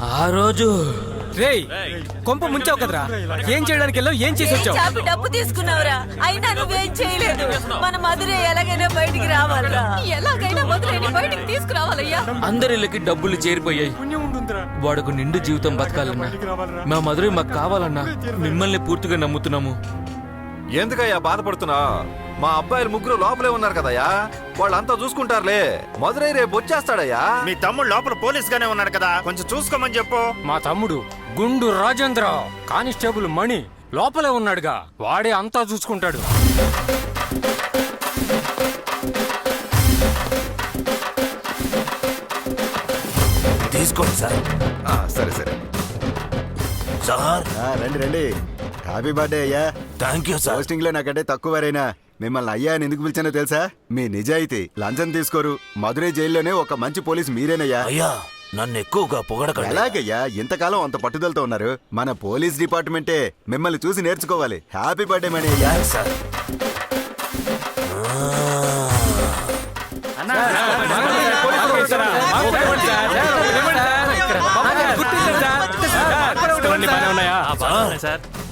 ఆ రోజు. రేయ్ కొంప ముంచావు కదరా. ఏం చేయడానికి వెళ్ళావు? ఏం చేసి వచ్చావు? చాపి డబ్బు తీసుకున్నావురా. అయినా నువ్వేం చేయలేదు. మన మధుரை ఎలాగైనా బయటికి రావాలిరా. ఎలాగైనా బయటికి తీసుకురావాలయ్యా. అందరిళ్ళకి డబ్బులు చేరిపోయాయి. వాడుకు నిండు జీవితం బతకాలన్నా. మా మధురై మాకు కావాలన్నా. మిమ్మల్ని పూర్తిగా నమ్ముతున్నాము. ఎందుకయ్యా బాధపడుతున్నా? మా అబ్బాయిలు ముగ్గురు లోపలే ఉన్నారు కదయ్యా. వాళ్ళంతా చూసుకుంటారులే. మధురై రేపు వచ్చేస్తాడయ్యా. మీ తమ్ముడు లోపల పోలీస్ గానే ఉన్నాడు కదా. కొంచెం చూసుకోమని చెప్పు. మా తమ్ముడు గుండు రాజేంద్ర కానిస్టేబుల్ మణి లోపలే ఉన్నాడుగా. వాడే అంతా చూసుకుంటాడు. తీసుకోండి సార్. ఆ, సరే సరే. సార్. ఆ, రండి రండి. హ్యాపీ బర్త్డే అయ్యా. థ్యాంక్ యూ సార్ పోస్టింగ్లో నాకంటే తక్కువ వారైనా. మిమ్మల్ని అయ్యా అని ఎందుకు పిలిచానో తెలుసా మీ నిజాయితీ లంచం తీసుకోరు మధురై జైల్లోనే ఒక మంచి పోలీస్ మీరేనయ్యా అయ్యా నన్ను ఎక్కువగా పొగడకండి ఎలాగయ్యా ఇంతకాలం అంత పట్టుదలతో ఉన్నారు మన పోలీస్ డిపార్ట్మెంటే మిమ్మల్ని చూసి నేర్చుకోవాలి హ్యాపీ బర్త్డే మణి అయ్యా సార్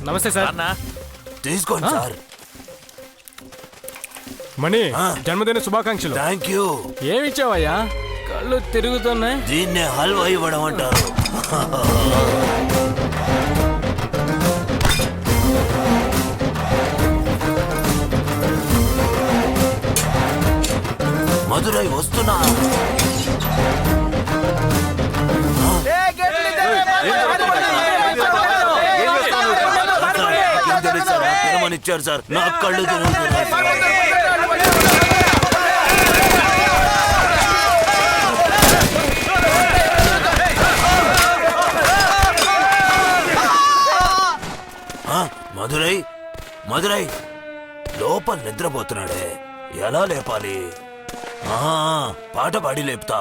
నమస్తే సార్ తీసుకోండి సార్ మణి ఆ. జన్మదిన శుభాకాంక్షలు. థ్యాంక్ యూ ఏమిచ్చావయ్యా? కళ్ళు తిరుగుతున్నాయి. దీన్నే హల్వా ఇవ్వడం అంటారు. మధురై వస్తున్నా. ఇచ్చారు సార్ నా కళ్ళు తిరుగుతున్నాయి. ఆ, మధురై మధురై లోపల నిద్రపోతున్నాడే ఎలా లేపాలి ఆ, పాట పాడి లేపుతా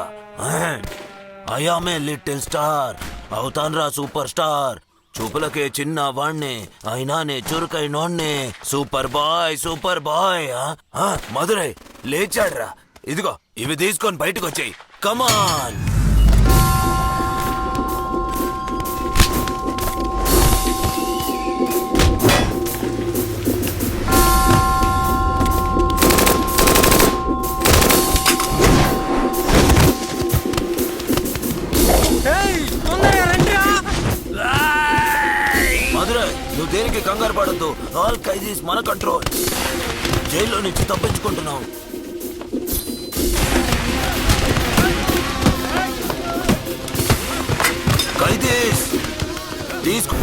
I am a little star అవుతాన్రా super star చూపులకే చిన్న వాణ్ణి అయినానే చురుకైనోడ్ని సూపర్ బాయ్ సూపర్ బాయ్ ఆ? మధురై లేచాడ్రా. ఇదిగో ఇవి తీసుకొని బయటకు వచ్చాయి కమాన్! దేనికి కంగారు పడద్దు. ఆల్ ఖైదీస్ మన కంట్రోల్. జైల్లో నుంచి తప్పించుకుంటున్నాం. ఖైదీస్ తీసుకు.